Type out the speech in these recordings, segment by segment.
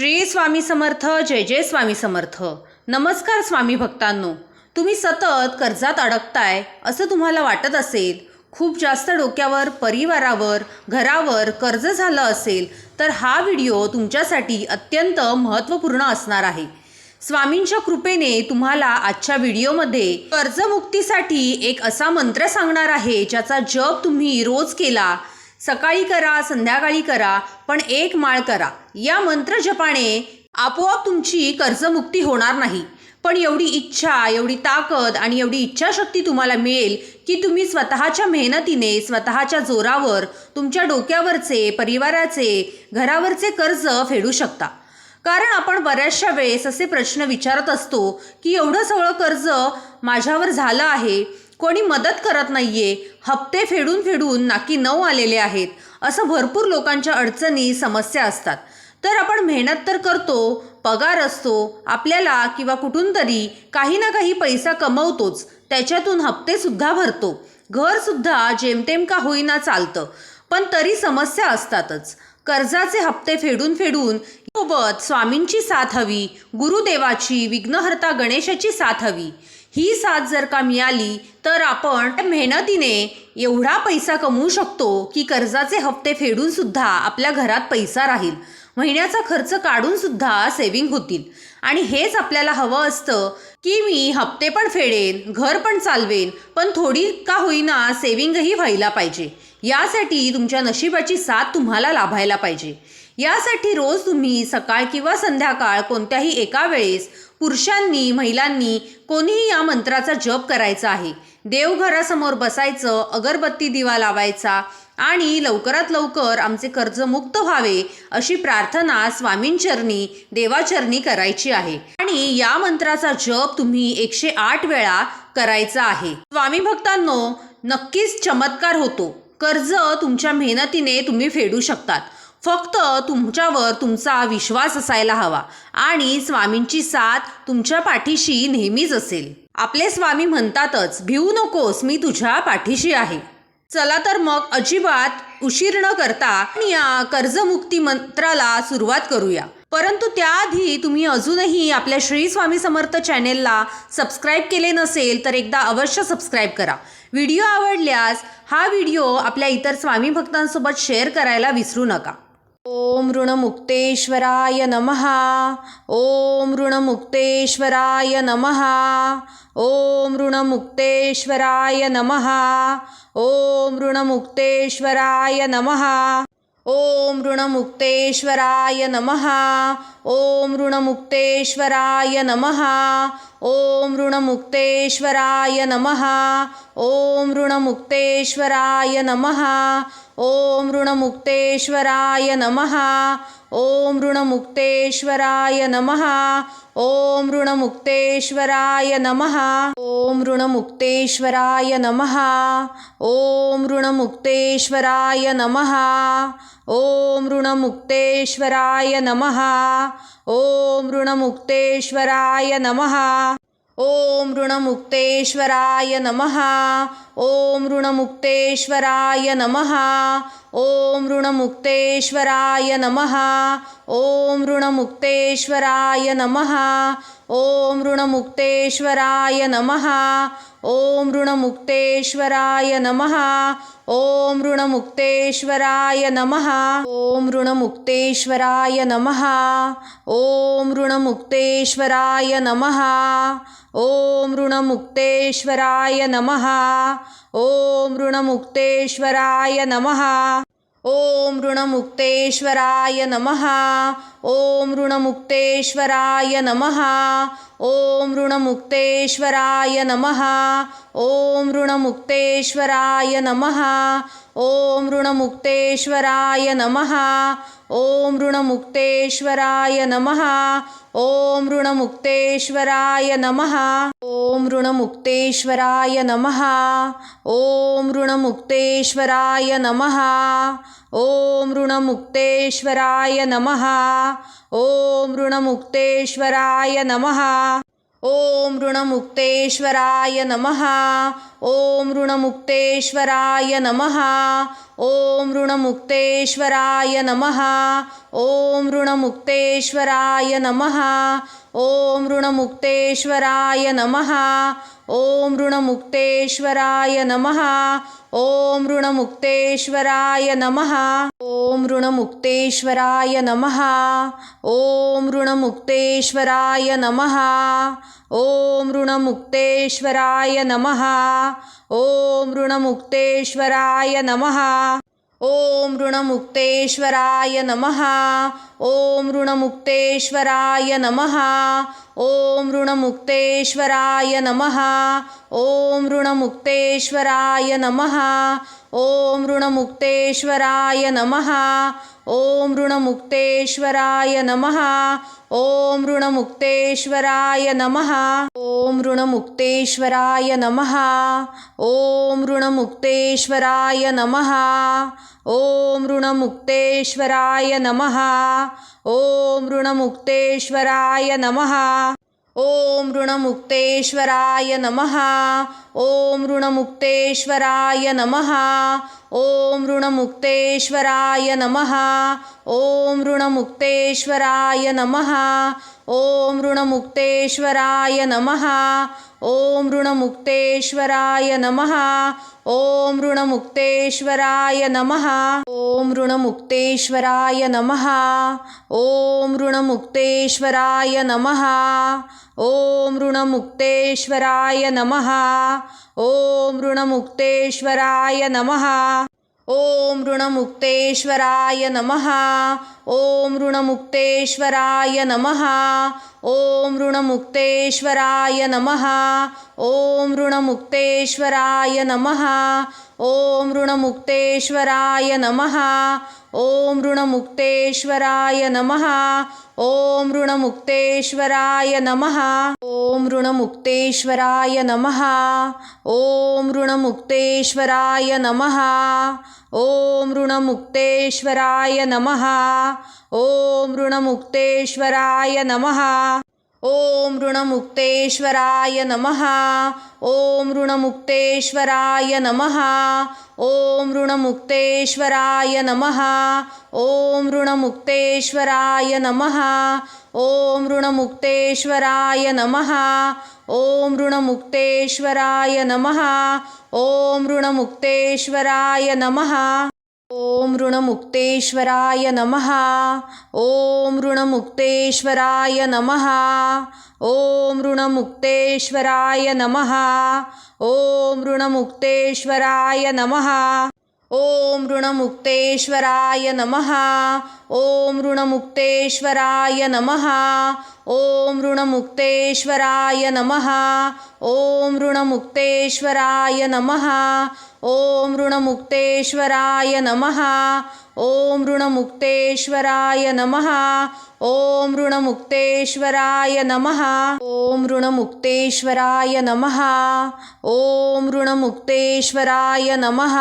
श्री स्वामी समर्थ जय जय स्वामी समर्थ. नमस्कार स्वामी भक्तांनो. तुम्ही सतत कर्जात अडकताय असं तुम्हाला वाटत असेल खूप जास्त डोक्यावर परिवारावर घरावर कर्ज झालं असेल तर हा व्हिडिओ तुमच्यासाठी अत्यंत महत्त्वपूर्ण असणार आहे. स्वामींच्या कृपेने तुम्हाला आजच्या व्हिडिओमध्ये कर्जमुक्तीसाठी एक असा मंत्र सांगणार आहे ज्याचा जप तुम्ही रोज केला सकाळी करा संध्याकाळी करा पण एक माळ करा. या मंत्र जपाने आपोआप तुमची कर्जमुक्ती होणार नाही. पण एवढी इच्छा एवढी ताकद आणि एवढी इच्छाशक्ती तुम्हाला मिळेल की तुम्ही स्वतःच्या मेहनतीने स्वतःच्या जोरावर तुमच्या डोक्यावरचे परिवाराचे घरावरचे कर्ज फेडू शकता. कारण आपण बऱ्याचशा वेळेस असे प्रश्न विचारत असतो की एवढं सगळं कर्ज माझ्यावर झालं आहे कोणी मदत करत नाहीये. हप्ते फेडून फेडून नाकी नऊ आलेले आहेत. असं भरपूर लोकांच्या अडचणी समस्या असतात. तर आपण मेहनत तर करतो पगार असतो आपल्याला किंवा कुठून तरी काही ना काही पैसा कमवतोच. त्याच्यातून हप्तेसुद्धा भरतो. घरसुद्धा जेमतेम का होईना चालतं. पण तरी समस्या असतातच. कर्जाचे हप्ते फेडून फेडून सोबत स्वामींची साथ हवी गुरुदेवाची विघ्नहर्ता गणेशाची साथ हवी. ही साथ जर का मिळाली तर आपण मेहनतीने एवढा पैसा कमवू शकतो की कर्जाचे हप्ते फेडून सुद्धा आपल्या घरात पैसा राहील. महिन्याचा खर्च काढून सुद्धा सेविंग होतील. आणि हेच आपल्याला हवं असतं की मी हप्ते पण फेडेन घर पण चालवेन पण थोडी का होईना सेविंगही व्हायला पाहिजे. यासाठी तुमच्या नशिबाची साथ तुम्हाला लाभायला पाहिजे. यासाठी रोज तुम्ही सकाळ किंवा संध्याकाळ कोणत्याही एका वेळेस पुरुषांनी महिलांनी कोणीही या मंत्राचा जप करायचा आहे. देवघरासमोर बसायचं अगरबत्ती दिवा लावायचा आणि लवकरात लवकर आमचे कर्ज मुक्त व्हावे अशी प्रार्थना स्वामींचरणी देवाचरणी करायची आहे. आणि या मंत्राचा जप तुम्ही एकशे आठ वेळा करायचा आहे. स्वामी भक्तांनो नक्कीच चमत्कार होतो. कर्ज तुमच्या मेहनतीने तुम्ही फेडू शकतात. फक्त तुमच्यावर तुमचा विश्वास असायला हवा आणि स्वामींची साथ तुमच्या पाठीशी नेहमीच असेल. आपले स्वामी म्हणतातच भिवू नकोस मी तुझ्या पाठीशी आहे. चला तर मग अजिबात उशीर न करता या कर्जमुक्ती मंत्राला सुरुवात करूया. परंतु त्याआधी तुम्ही अजूनही आपल्या श्री स्वामी समर्थ चॅनेलला सबस्क्राईब केले नसेल तर एकदा अवश्य सबस्क्राईब करा. व्हिडिओ आवडल्यास हा व्हिडिओ आपल्या इतर स्वामी भक्तांसोबत शेअर करायला विसरू नका. ओम ऋणमुक्तेश्वराय नमः। ओम ऋणमुक्तेश्वराय नमः। ओम ऋणमुक्तेश्वराय नमः। ओम ऋणमुक्तेश्वराय नमः। ओम ऋणमुक्तेश्वराय नमः। ओम ऋणमुक्तेश्वराय नमः। ओम ऋणमुक्तेश्वराय नमः। ओम ऋणमुक्तेश्वराय नमः ओम ऋणमुक्तेश्वराय नमः। ओम ऋणमुक्तेश्वराय नमः। ओम ऋणमुक्तेश्वराय नमः। ओम ऋणमुक्तेश्वराय नमः। ओम ऋणमुक्तेश्वराय नमः। ओम ऋणमुक्तेश्वराय नमः। ओम ऋणमुक्तेश्वराय नमः ओम ऋणमुक्तेश्वराय नमः। ओम ऋणमुक्तेश्वराय नमः। ओम ऋणमुक्तेश्वराय नमः ओम ऋणमुक्तेश्वराय नमः। ओम ऋणमुक्तेश्वराय नमः। ओम ऋणमुक्तेश्वराय नमः। ओम ऋणमुक्तेश्वराय नमः। ओम ऋणमुक्तेश्वराय नमः। ओम ऋणमुक्तेश्वराय नमः। ओम ऋणमुक्तेश्वराय नमः। ओम ऋणमुक्तेश्वराय नमः ओम ऋणमुक्तेश्वराय नमः। ओम ऋणमुक्तेश्वराय नमः। ओम ऋणमुक्तेश्वराय नमः। ओम ऋणमुक्तेश्वराय नमः ओम ऋणमुक्तेश्वराय नमः। ओम ऋणमुक्तेश्वराय नमः। ओम ऋणमुक्तेश्वराय नमः। ओम ऋणमुक्तेश्वराय नमः। ओम ऋणमुक्तेश्वराय नमः। ओम ऋणमुक्तेश्वराय नमः। ओम ऋणमुक्तेश्वराय नमः ओम ऋणमुक्तेश्वराय नमः। ओम ऋणमुक्तेश्वराय नमः। ॐ ऋणमुक्तेश्वराय नमः। ॐ ऋणमुक्तेश्वराय नमः। ॐ ऋणमुक्तेश्वराय नमः। ॐ ऋणमुक्तेश्वराय नमः। ॐ ऋणमुक्तेश्वराय नमः। ॐ ऋणमुक्तेश्वराय नमः। ॐ ऋणमुक्तेश्वराय नमः। ॐ ऋणमुक्तेश्वराय नमः। ॐ ऋणमुक्तेश्वराय नमः ॐ ऋणमुक्तेश्वराय नमः। ॐ ऋणमुक्तेश्वराय नमः। ॐ ऋणमुक्तेश्वराय नमः। ॐ ऋणमुक्तेश्वराय नमः ॐ ऋणमुक्तेश्वराय नमः। ॐ ऋणमुक्तेश्वराय नमः। ॐ ऋणमुक्तेश्वराय नमः। ॐ ऋणमुक्तेश्वराय नमः। ॐ ऋणमुक्तेश्वराय नमः। ॐ ऋणमुक्तेश्वराय नमः। ॐ ऋणमुक्तेश्वराय नमः ॐ ऋणमुक्तेश्वराय नमः। ॐ ऋणमुक्तेश्वराय नमः। ॐ ऋणमुक्तेश्वराय नमः। ॐ ऋणमुक्तेश्वराय नमः। ॐ ऋणमुक्तेश्वराय नमः। ॐ ऋणमुक्तेश्वराय नमः। ॐ ऋणमुक्तेश्वराय नमः। ॐ ऋणमुक्तेश्वराय नमः। ॐ ऋणमुक्तेश्वराय नमः। ॐ ऋणमुक्तेश्वराय नमः। ॐ ऋणमुक्तेश्वराय नमः ॐ ऋणमुक्तेश्वराय नमः। ॐ ऋणमुक्तेश्वराय नमः। ॐ ऋणमुक्तेश्वराय नमः। ॐ ऋणमुक्तेश्वराय नमः ॐ ऋणमुक्तेश्वराय नमः। ॐ ऋणमुक्तेश्वराय नमः। ॐ ऋणमुक्तेश्वराय नमः। ॐ ऋणमुक्तेश्वराय नमः। ॐ ऋणमुक्तेश्वराय नमः। ॐ ऋणमुक्तेश्वराय नमः। ॐ ऋणमुक्तेश्वराय नमः ॐ ऋणमुक्तेश्वराय नमः। ॐ ऋणमुक्तेश्वराय नमः। ॐ ऋणमुक्तेश्वराय नमः। ॐ ऋणमुक्तेश्वराय नमः। ॐ ऋणमुक्तेश्वराय नमः। ॐ ऋणमुक्तेश्वराय नमः। ॐ ऋणमुक्तेश्वराय नमः ॐ ऋणमुक्तेश्वराय नमः। ॐ ऋणमुक्तेश्वराय नमः। ॐ ऋणमुक्तेश्वराय नमः। ॐ ऋणमुक्तेश्वराय नमः। ॐ ऋणमुक्तेश्वराय नमः। ॐ ऋणमुक्तेश्वराय नमः। ॐ ऋणमुक्तेश्वराय नमः। ॐ ऋणमुक्तेश्वराय नमः ॐ ऋणमुक्तेश्वराय नमः। ॐ ऋणमुक्तेश्वराय नमः। ॐ ऋणमुक्तेश्वराय नमः। ॐ ऋणमुक्तेश्वराय नमः। ॐ ऋणमुक्तेश्वराय नमः।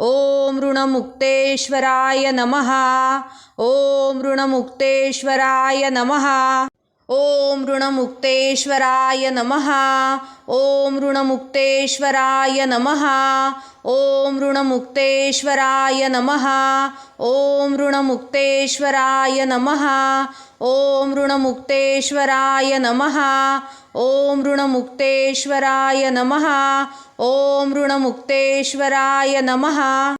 ॐ ऋणमुक्तेश्वराय नमः। ॐ ऋणमुक्तेश्वराय नमः ॐ ऋणमुक्तेश्वराय नमः। ॐ ऋणमुक्तेश्वराय नमः। ॐ ऋणमुक्तेश्वराय नमः। ॐ ऋणमुक्तेश्वराय नमः। ॐ ऋणमुक्तेश्वराय नमः। ॐ ऋणमुक्तेश्वराय नमः। ॐ ऋणमुक्तेश्वराय नमः